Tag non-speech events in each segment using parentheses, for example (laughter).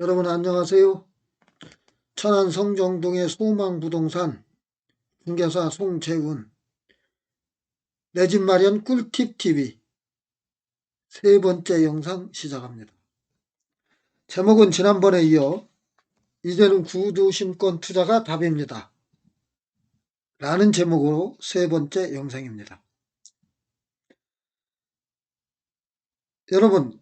여러분 안녕하세요. 천안 성정동의 소망부동산 중개사 송재훈 내 집 마련 꿀팁 TV 세 번째 영상 시작합니다. 제목은 지난번에 이어 이제는 구두 신권 투자가 답입니다. 라는 제목으로 세 번째 영상입니다. 여러분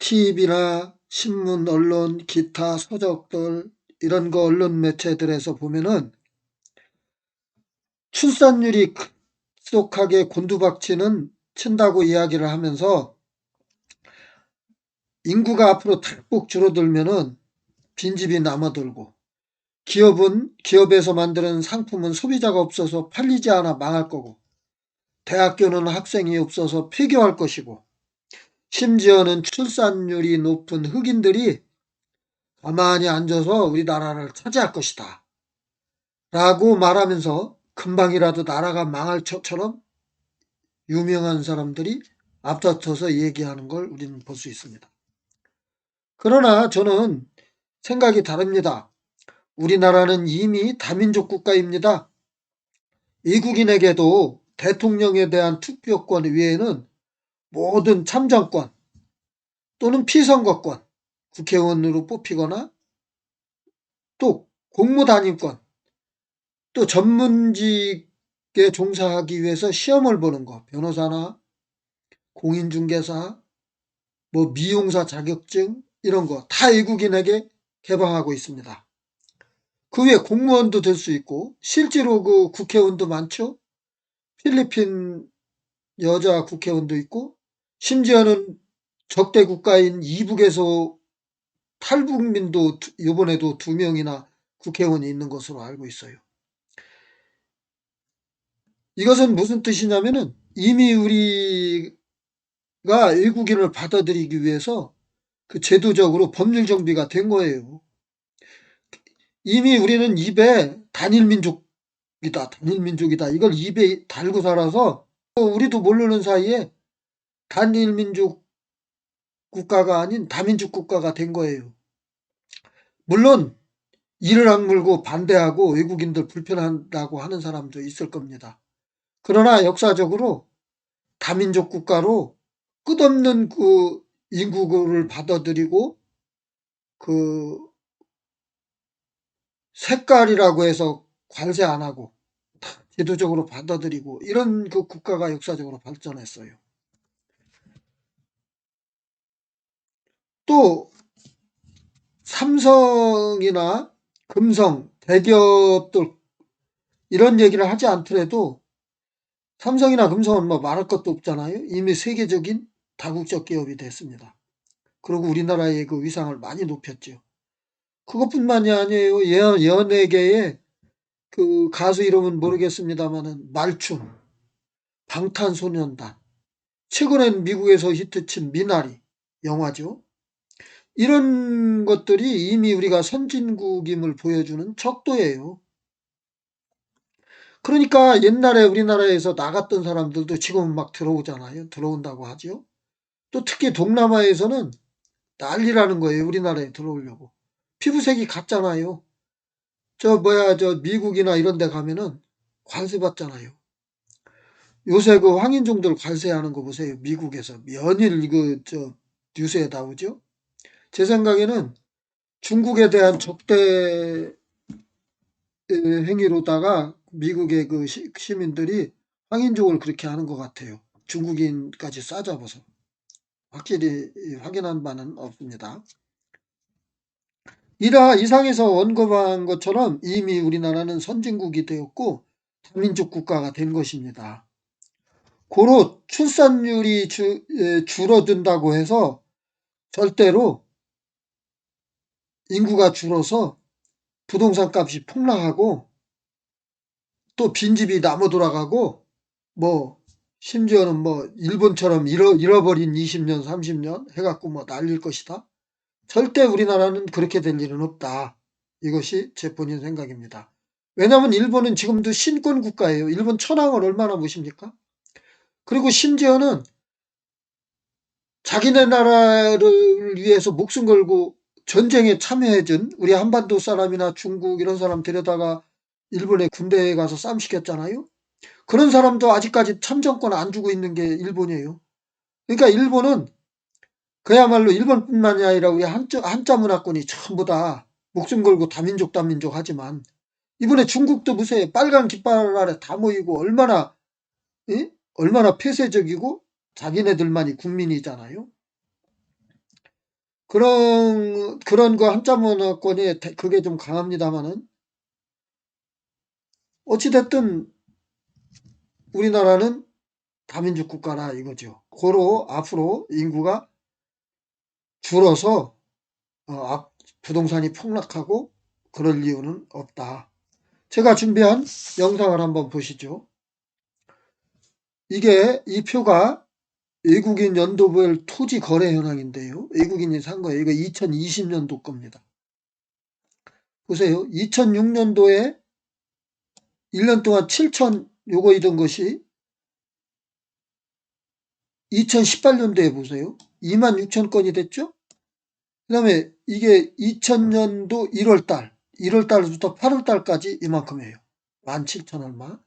TV나 신문, 언론, 기타 서적들 이런 거 언론 매체들에서 보면은 출산율이 급속하게 곤두박치는 친다고 이야기를 하면서 인구가 앞으로 탁북 줄어들면은 빈집이 남아돌고 기업은 기업에서 만드는 상품은 소비자가 없어서 팔리지 않아 망할 거고 대학교는 학생이 없어서 폐교할 것이고 심지어는 출산율이 높은 흑인들이 가만히 앉아서 우리나라를 차지할 것이다. 라고 말하면서 금방이라도 나라가 망할 처럼 유명한 사람들이 앞다퉈서 얘기하는 걸 우리는 볼 수 있습니다. 그러나 저는 생각이 다릅니다. 우리나라는 이미 다민족 국가입니다. 이국인에게도 대통령에 대한 투표권 외에는 모든 참정권 또는 피선거권, 국회의원으로 뽑히거나 또 공무단임권, 또 전문직에 종사하기 위해서 시험을 보는 거, 변호사나 공인중개사, 뭐 미용사 자격증 이런 거 다 외국인에게 개방하고 있습니다. 그 외에 공무원도 될 수 있고 실제로 그 국회의원도 많죠. 필리핀 여자 국회의원도 있고 심지어는 적대 국가인 이북에서 탈북민도 이번에도 두 명이나 국회의원이 있는 것으로 알고 있어요. 이것은 무슨 뜻이냐면은 이미 우리가 외국인을 받아들이기 위해서 그 제도적으로 법률 정비가 된 거예요. 이미 우리는 입에 단일 민족이다, 단일 민족이다. 이걸 입에 달고 살아서 우리도 모르는 사이에 단일민족 국가가 아닌 다민족 국가가 된 거예요. 물론 이를 악물고 반대하고 외국인들 불편한다고 하는 사람도 있을 겁니다. 그러나 역사적으로 다민족 국가로 끝없는 그 인구를 받아들이고 그 색깔이라고 해서 관세 안 하고 (laughs) 제도적으로 받아들이고 이런 그 국가가 역사적으로 발전했어요. 또 삼성이나 금성, 대기업들 이런 얘기를 하지 않더라도 삼성이나 금성은 뭐 말할 것도 없잖아요. 이미 세계적인 다국적 기업이 됐습니다. 그리고 우리나라의 그 위상을 많이 높였죠. 그것뿐만이 아니에요. 연, 연예계의 그 가수 이름은 모르겠습니다만은 말춤, 방탄소년단, 최근엔 미국에서 히트친 미나리 영화죠. 이런 것들이 이미 우리가 선진국임을 보여주는 척도예요. 그러니까 옛날에 우리나라에서 나갔던 사람들도 지금은 막 들어오잖아요. 들어온다고 하죠. 또 특히 동남아에서는 난리라는 거예요. 우리나라에 들어오려고. 피부색이 같잖아요. 저 뭐야 저 미국이나 이런 데 가면은 관세 받잖아요. 요새 그 황인종들 관세하는 거 보세요. 미국에서 연일 그 저 뉴스에 나오죠. 제 생각에는 중국에 대한 적대 행위로다가 미국의 그 시, 민들이 황인종을 그렇게 하는 것 같아요. 중국인까지 싸잡아서. 확실히 확인한 바는 없습니다. 이라 이상에서 언급한 것처럼 이미 우리나라는 선진국이 되었고 다민족 국가가 된 것입니다. 고로 출산율이 주, 줄어든다고 해서 절대로 인구가 줄어서 부동산 값이 폭락하고 또 빈집이 나무 돌아가고 뭐 심지어는 뭐 일본처럼 잃어, 잃어버린 20년 30년 해갖고 뭐 날릴 것이다. 절대 우리나라는 그렇게 될 일은 없다. 이것이 제 본인 생각입니다. 왜냐하면 일본은 지금도 신권 국가예요. 일본 천황을 얼마나 모십니까? 그리고 심지어는 자기네 나라를 위해서 목숨 걸고 전쟁에 참여해준 우리 한반도 사람이나 중국 이런 사람 데려다가 일본에 군대에 가서 쌈 시켰잖아요. 그런 사람도 아직까지 참정권 안 주고 있는 게 일본이에요. 그러니까 일본은 그야말로 일본뿐만이 아니라 우리 한자, 한자 문화권이 전부 다 목숨 걸고 다민족 다민족 하지만 이번에 중국도 보세요. 빨간 깃발 아래 다 모이고 얼마나 예? 얼마나 폐쇄적이고 자기네들만이 국민이잖아요. 그런 그런 거 한자 문화권이 대- 그게 좀 강합니다만은 어찌 됐든 우리나라는 다민족 국가라 이거죠. 고로 앞으로 인구가 줄어서 어, 앞- 부동산이 폭락하고 그럴 이유는 없다. 제가 준비한 영상을 한번 보시죠. 이게 이 표가 외국인 연도별 토지 거래 현황인데요. 외국인이 산 거예요. 이거 2020년도 겁니다. 보세요. 2006년도에 1년 동안 7천 요거이던 것이 2018년도에 보세요. 2만 6천 건이 됐죠? 그 다음에 이게 2000년도 1월달, 1월달부터 8월달까지 이만큼이에요. 1만 7천 얼마.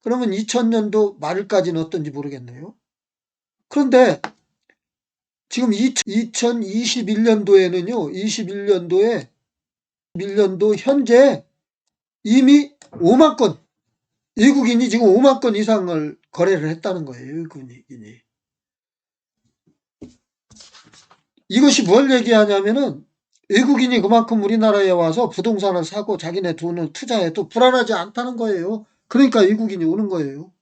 그러면 2000년도 말까지는 어떤지 모르겠네요. 그런데 지금 2021년도에는요, 21년도에 1년도 현재 이미 5만 건, 외국인이 지금 5만 건 이상을 거래를 했다는 거예요, 외국인이. 이것이 뭘 얘기하냐면은 외국인이 그만큼 우리나라에 와서 부동산을 사고 자기네 돈을 투자해도 불안하지 않다는 거예요. 그러니까 외국인이 오는 거예요.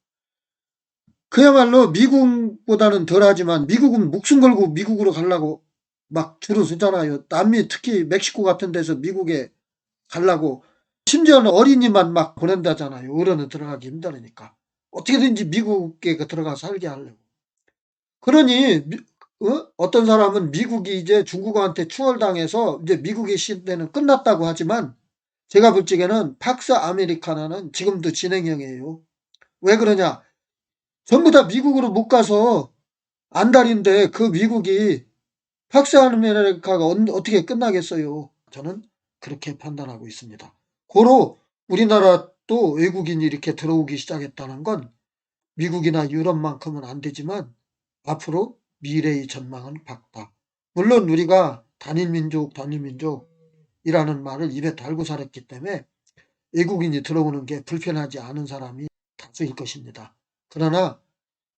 그야말로 미국보다는 덜하지만 미국은 목숨 걸고 미국으로 가려고 막 줄을 서잖아요. 남미 특히 멕시코 같은 데서 미국에 가려고 심지어는 어린이만 막 보낸다잖아요. 어른은 들어가기 힘들으니까. 어떻게든지 미국에 들어가 살게 하려고. 그러니 어? 떤 사람은 미국이 이제 중국한테 추월당해서 이제 미국의 시대는 끝났다고 하지만 제가 볼 적에는 팍스 아메리카나는 지금도 진행형이에요. 왜 그러냐? 전부 다 미국으로 못 가서 안달인데 그 미국이 팍스 아메리카가 어떻게 끝나겠어요? 저는 그렇게 판단하고 있습니다. 고로 우리나라도 외국인이 이렇게 들어오기 시작했다는 건 미국이나 유럽만큼은 안 되지만 앞으로 미래의 전망은 밝다. 물론 우리가 단일민족, 단일민족이라는 말을 입에 달고 살았기 때문에 외국인이 들어오는 게 불편하지 않은 사람이 다수일 것입니다. 그러나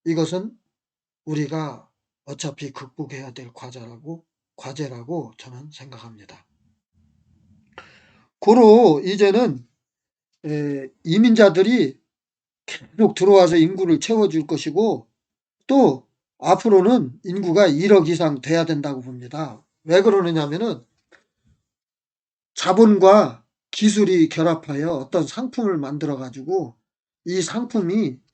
이것은 우리가 어차피 극복해야 될 과제라고, 과제라고 저는 생각합니다. 고로 이제는 이민자들이 계속 들어와서 인구를 채워줄 것이고 또 앞으로는 인구가 1억 이상 돼야 된다고 봅니다. 왜 그러느냐면은 자본과 기술이 결합하여 어떤 상품을 만들어 가지고 이 상품이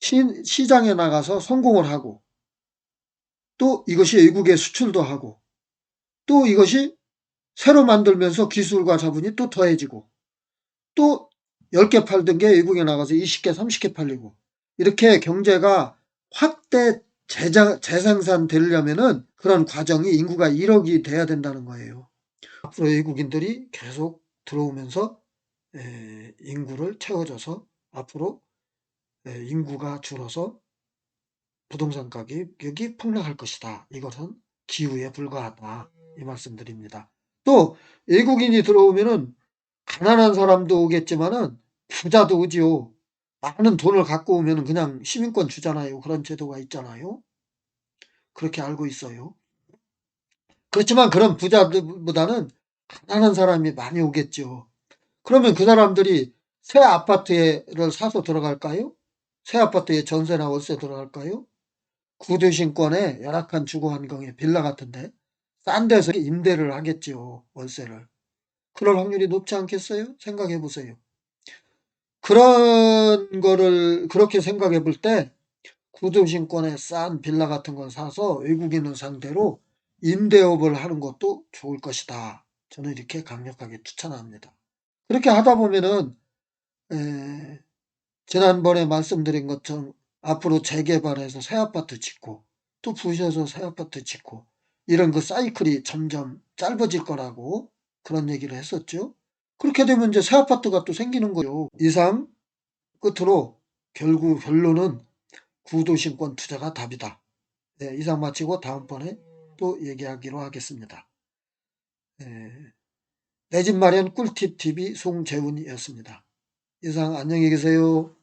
시, 장에 나가서 성공을 하고 또 이것이 외국에 수출도 하고 또 이것이 새로 만들면서 기술과 자본이 또 더해지고 또 10개 팔던 게 외국에 나가서 20개, 30개 팔리고 이렇게 경제가 확대 재자, 재생산 되려면은 그런 과정이 인구가 1억이 돼야 된다는 거예요. 앞으로 외국인들이 계속 들어오면서 에, 인구를 채워줘서 앞으로 에, 인구가 줄어서 부동산 가격이 폭락할 것이다. 이것은 기후에 불과하다. 이 말씀드립니다. 또 외국인이 들어오면은 가난한 사람도 오겠지만은 부자도 오지요. 많은 돈을 갖고 오면 그냥 시민권 주잖아요. 그런 제도가 있잖아요. 그렇게 알고 있어요. 그렇지만 그런 부자들보다는 가난한 사람이 많이 오겠죠. 그러면 그 사람들이 새 아파트를 사서 들어갈까요? 새 아파트에 전세나 월세 들어갈까요? 구대신권에 열악한 주거 환경에 빌라 같은데 싼 데서 임대를 하겠죠. 월세를. 그럴 확률이 높지 않겠어요? 생각해 보세요. 그런 거를 그렇게 생각해 볼 때 구도심권에 싼 빌라 같은 걸 사서 외국인을 상대로 임대업을 하는 것도 좋을 것이다. 저는 이렇게 강력하게 추천합니다. 그렇게 하다 보면은 에, 지난번에 말씀드린 것처럼 앞으로 재개발해서 새 아파트 짓고 또 부셔서 새 아파트 짓고 이런 그 사이클이 점점 짧아질 거라고 그런 얘기를 했었죠. 그렇게 되면 이제 새 아파트가 또 생기는 거요. 이상 끝으로 결국 결론은 구도심권 투자가 답이다. 네, 이상 마치고 다음번에 또 얘기하기로 하겠습니다. 네, 내집 마련 꿀팁 TV 송재훈이었습니다. 이상 안녕히 계세요.